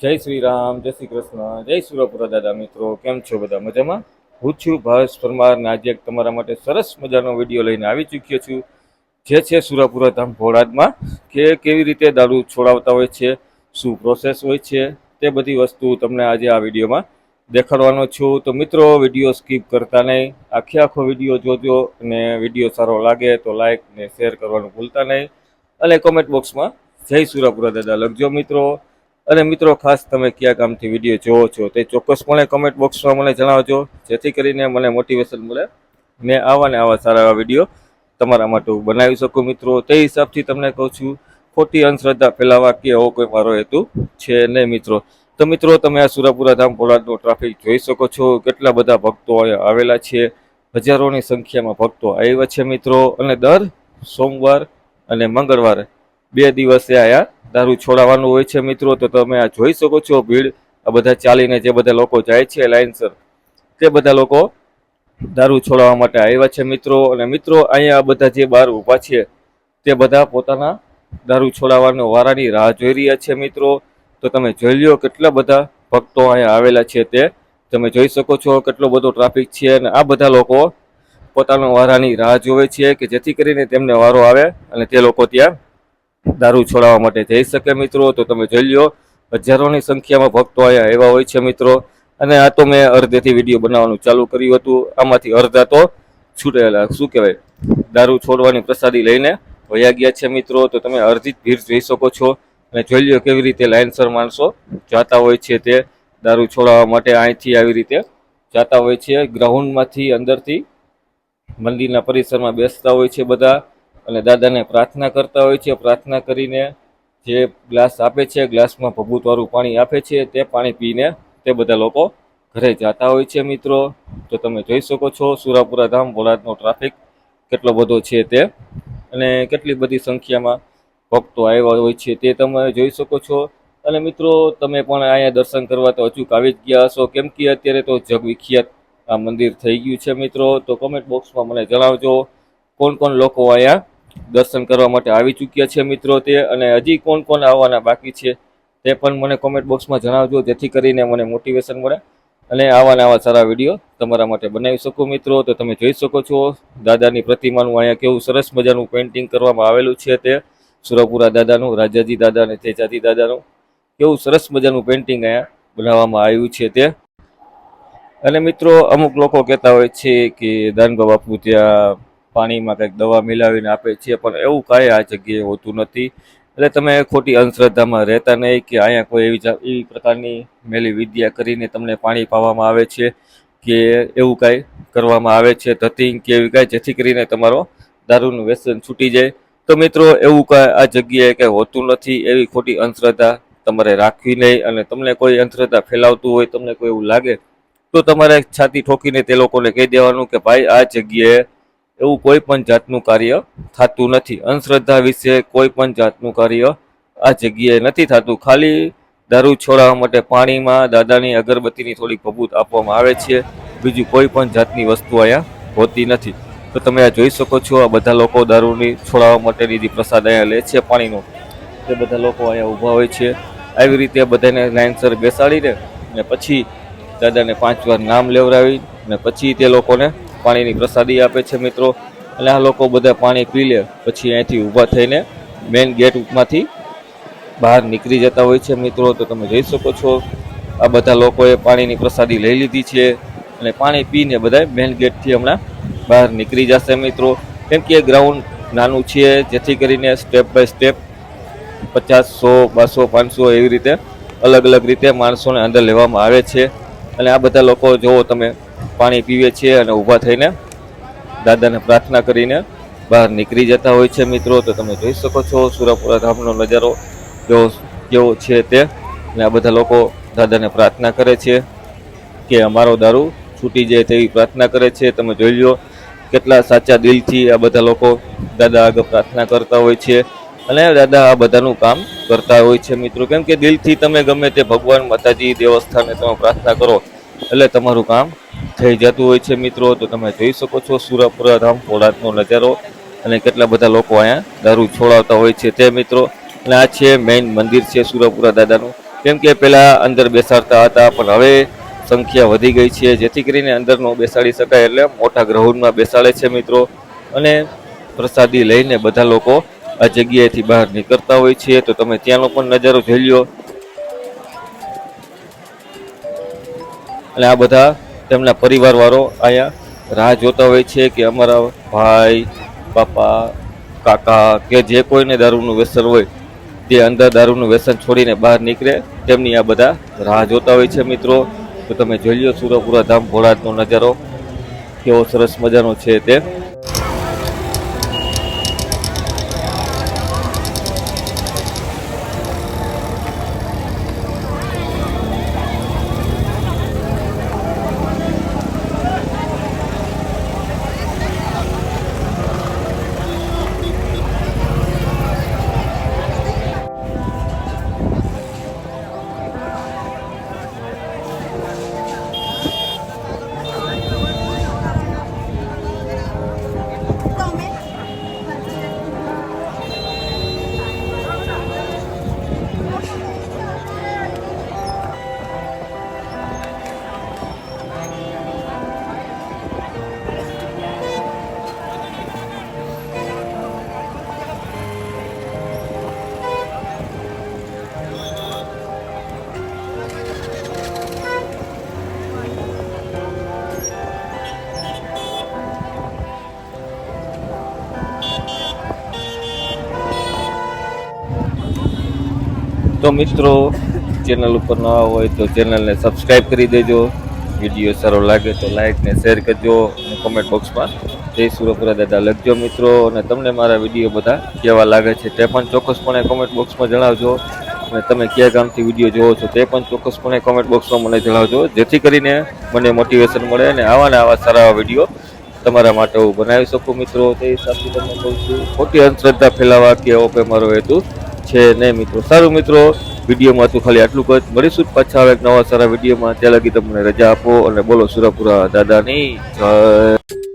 જય શ્રી રામ, જય શ્રી કૃષ્ણ, જય સુરપુરા દાદા મિત્રો, કેમ છો બધા મજામાં? હું છું ભાવેશ પરમાર ને આજે તમારા માટે સરસ મજાનો વીડિયો લઈને આવી ચૂક્યો છું. જે છે સુરાપુરા ધામ ભોળાદમાં, કે કેવી રીતે દારૂ છોડાવતા હોય છે, શું પ્રોસેસ હોય છે, તે બધી વસ્તુ તમને આજે આ વિડીયોમાં દેખાડવાનો છું. તો મિત્રો, વીડિયો સ્કીપ કરતા નહીં. આખે આખો વીડિયો જોજો અને વીડિયો સારો લાગે તો લાઇક ને શેર કરવાનું ભૂલતા નહીં. અને કોમેન્ટ બોક્સમાં જય સુરાપુરા દાદા લખજો મિત્રો. અને મિત્રો, ખાસ તમે કયા કામથી વીડિયો જોવો છો તે ચોક્કસપણે કમેન્ટ બોક્સમાં મને જણાવજો. જેથી કરીને મને મોટિવેશન મળે મેં આવા ને આવા સારા એવા વીડિયો તમારા માટે બનાવી શકું મિત્રો. તે હિસાબથી તમને કહું છું, ખોટી અંધશ્રદ્ધા ફેલાવા કે એવો કોઈ મારો હેતુ છે નહીં મિત્રો. તો મિત્રો, તમે આ સુરાપુરા ધામ પોલાદનો ટ્રાફિક જોઈ શકો છો. કેટલા બધા ભક્તો આવેલા છે. હજારોની સંખ્યામાં ભક્તો આવ્યા છે મિત્રો. અને દર સોમવાર અને મંગળવારે બે દિવસે આયા. દારૂ છોડાવવાનું હોય છે મિત્રો, તો તમે આ જોઈ શકો છો ભીડ. આ બધા ચાલીને જે બધા લોકો જાય છે લાઇનસર તે બધા લોકો દારૂ છોડાવવા માટે આવ્યા છે મિત્રો. અને મિત્રો, અહીંયા બધા જે બહાર ઊભા છે, તે બધા પોતાના દારૂ છોડાવવાનો વારાની રાહ જોઈ રહ્યા છે મિત્રો. તો તમે જોઈ લ્યો કેટલા બધા ભક્તો અહીંયા આવેલા છે તે. તમે જોઈ શકો છો કેટલો બધો ટ્રાફિક છે અને આ બધા લોકો પોતાનો વારાની રાહ જોવે છે કે જેથી કરીને તેમને વારો આવે અને તે લોકો ત્યાં દારૂ છોડાવવા માટે જઈ શકે મિત્રો, તો તમે જોઈ લ્યો. હજારોની સંખ્યામાં ભક્તો અહીંયા એવા હોય છે મિત્રો. અને આ તો મેં અર્ધેથી વીડિયો બનાવવાનું ચાલુ કર્યું હતું. આમાંથી અર્ધા તો છૂટેલા. શું કહેવાય? દારૂ છોડવાની પ્રસાદી લઈને વયા ગયા છે મિત્રો. તો તમે અર્ધી જ ભીડ જોઈ શકો છો. અને જોઈ લ્યો કેવી રીતે લાઇનસર માણસો જાતા હોય છે તે દારૂ છોડાવવા માટે અહીંથી આવી રીતે જાતા હોય છે. ગ્રાઉન્ડમાંથી અંદરથી મંદિરના પરિસરમાં બેસતા હોય છે બધા. અને દાદાને પ્રાર્થના કરતા હોય છે, પ્રાર્થના કરીને જે ગ્લાસ આપે છે, ગ્લાસમાં ભભૂતવાળું પાણી આપે છે, તે પાણી પીને તે બધા લોકો ઘરે જતા હોય છે મિત્રો. તો તમે જોઈ શકો છો, સુરાપુરા ધામ ભોલાદનો ટ્રાફિક કેટલો બધો છે તે. અને કેટલી બધી સંખ્યામાં ભક્તો આવ્યા હોય છે તે તમે જોઈ શકો છો. અને મિત્રો, તમે પણ અહીંયા દર્શન કરવા તો અચૂક આવી જ ગયા હશો. કેમ કે અત્યારે તો જગવિખ્યાત આ મંદિર થઈ ગયું છે મિત્રો. તો કમેન્ટ બોક્સમાં મને જણાવજો, કોણ કોણ લોકો અહીંયા દર્શન કરવા માટે આવી ચૂક્યા છે મિત્રો તે અને હજી કોણ કોણ આવવાના બાકી છે તે પણ મને કોમેન્ટ બોક્સમાં જણાવજો, જેથી કરીને મને મોટિવેશન મળે. અને આવાને આવા સારા વીડિયો તમારા માટે બનાવી શકું મિત્રો. તો તમે જોઈ શકો છો, દાદાની પ્રતિમાનું અહીંયા કેવું સરસ મજાનું પેઇન્ટિંગ કરવામાં આવેલું છે તે. સુરપુરા દાદાનું, રાજાજી દાદા અને તેજાજી દાદાનું. કેવું સરસ મજાનું પેઇન્ટિંગ અહીંયા બનાવવામાં આવ્યું છે તે. અને મિત્રો અમુક લોકો કહેતા હોય છે કે દાનબા બાપુ ત્યાં પાણીમાં કંઈક દવા મિલાવીને આપે છે પણ એવું કાંઈ આ જગ્યાએ હોતું નથી. એટલે તમે ખોટી અંધશ્રદ્ધામાં રહેતા નહીં કે અહીંયા કોઈ એવી એવી પ્રકારની મેલી વિદ્યા કરીને તમને પાણી પાવામાં આવે છે કે એવું કાંઈ કરવામાં આવે છે ધતિંગ કે એવી કાંઈ, જેથી કરીને તમારો દારૂનું વ્યસન છૂટી જાય. તો મિત્રો, એવું કાંઈ આ જગ્યાએ કંઈ હોતું નથી, એવી ખોટી અંધશ્રદ્ધા તમારે રાખવી નહીં અને તમને કોઈ અંધશ્રદ્ધા ફેલાવતું હોય, તમને કોઈ એવું લાગે, તો તમારે છાતી ઠોકીને તે લોકોને કહી દેવાનું કે ભાઈ, આ જગ્યાએ એવું કોઈ પણ જાતનું કાર્ય થતું નથી. અંધશ્રદ્ધા વિશે કોઈ પણ જાતનું કાર્ય આ જગ્યાએ નથી થતું. ખાલી દારૂ છોડાવવા માટે પાણીમાં દાદાની અગરબત્તીની થોડીક ભભૂત આપવામાં આવે છે. બીજું કોઈ પણ જાતની વસ્તુ અહીંયા હોતી નથી. તો તમે આ જોઈ શકો છો, આ બધા લોકો દારૂની છોડાવવા માટેની જે પ્રસાદ અહીંયા લે છે પાણીનો, તે બધા લોકો અહીંયા ઊભા હોય છે. આવી રીતે બધાને લાઇનસર બેસાડીને ને પછી દાદાને પાંચ વાર નામ લેવડાવી ને પછી તે લોકોને પાણીની પ્રસાદી આપે છે મિત્રો. અને આ લોકો બધા પાણી પી લે, પછી અહીંયાથી ઊભા થઈને મેઇન ગેટમાંથી બહાર નીકળી જતા હોય છે મિત્રો. તો તમે જોઈ શકો છો, આ બધા લોકોએ પાણીની પ્રસાદી લઈ લીધી છે. અને પાણી પીને બધા મેઇન ગેટથી હમણાં બહાર નીકળી જશે મિત્રો. કેમ કે ગ્રાઉન્ડ નાનું છે, જેથી કરીને સ્ટેપ બાય સ્ટેપ પચાસ સો બસો પાંચસો એવી રીતે અલગ અલગ રીતે માણસોને અંદર લેવામાં આવે છે. અને આ બધા લોકો, જુઓ તમે પાણી પીવે છે અને ઊભા થઈને દાદાને પ્રાર્થના કરીને બહાર નીકળી જતા હોય છે મિત્રો. તો તમે જોઈ શકો છો સુરાપુરા ધામનો નજારો કેવો કેવો છે તે. અને આ બધા લોકો દાદાને પ્રાર્થના કરે છે કે અમારો દારૂ છૂટી જાય તેવી પ્રાર્થના કરે છે. તમે જોઈ લો કેટલા સાચા દિલથી આ બધા લોકો દાદા આગળ પ્રાર્થના કરતા હોય છે. અને દાદા આ બધાનું કામ કરતા હોય છે મિત્રો. કેમ કે દિલથી તમે ગમે તે ભગવાન માતાજી દેવસ્થાને તમે પ્રાર્થના કરો, એટલે તમારું કામ થઈ જતું હોય છે મિત્રો, તો તમે જોઈ શકો છો સુરપુરા ધામ પોળાદનો નજારો અને કેટલા બધા લોકો અહીંયા દારૂ છોડાવતા હોય છે તે મિત્રો. અને આ છે મેઇન મંદિર છે સુરપુરા દાદાનું. કેમ કે પહેલાં અંદર બેસાડતા હતા, પણ હવે સંખ્યા વધી ગઈ છે. જેથી કરીને અંદર ન બેસાડી શકાય એટલે મોટા ગ્રાઉન્ડમાં બેસાડે છે મિત્રો. અને પ્રસાદી લઈને બધા લોકો આ જગ્યાએથી બહાર નીકળતા હોય છે. તો તમે ત્યાંનો પણ નજારો જોઈ લો અને આ બધા તેમના પરિવારવાળો અહીંયા રાહ જોતા હોય છે કે અમારા ભાઈ પાપા કાકા કે જે કોઈને દારૂનું વ્યસન હોય, તે અંદર દારૂનું વ્યસન છોડીને બહાર નીકળે, તેમની આ બધા રાહ જોતા હોય છે મિત્રો. તો તમે જોઈ લો સુરપુરા ધામ ભોળાટનો નજારો, કેવો સરસ મજાનો છે તે. તો મિત્રો ચેનલ ઉપર નવા હોય તો ચેનલને સબસ્ક્રાઈબ કરી દેજો. વીડિયો સારો લાગે તો લાઈક ને શેર કરજો. અને કોમેન્ટ બોક્સમાં જય સુરપુરા દાદા, લખજો મિત્રો. અને તમને મારા વીડિયો બધા કેવા લાગે છે તે પણ ચોક્કસપણે કોમેન્ટ બોક્સમાં જણાવજો. અને તમે કયા ગામથી વીડિયો જોવો છો તે પણ ચોક્કસપણે કોમેન્ટ બોક્સમાં મને જણાવજો. જેથી કરીને મને મોટિવેશન મળે અને આવા ને આવા સારા વીડિયો તમારા માટે હું બનાવી શકું. મિત્રો, તે હિસાબથી તમને કહું છું, ખોટી અંધશ્રદ્ધા ફેલાવા કે ઓપે મારો હેતુ છે ને મિત્રો? સારું મિત્રો, વિડીયોમાં તું ખાલી આટલું જ. મળીશું પાછા એક નવા સારા વિડીયોમાં. ત્યાં લગી તમને રજા આપો અને બોલો સુરપુરા દાદાની જય.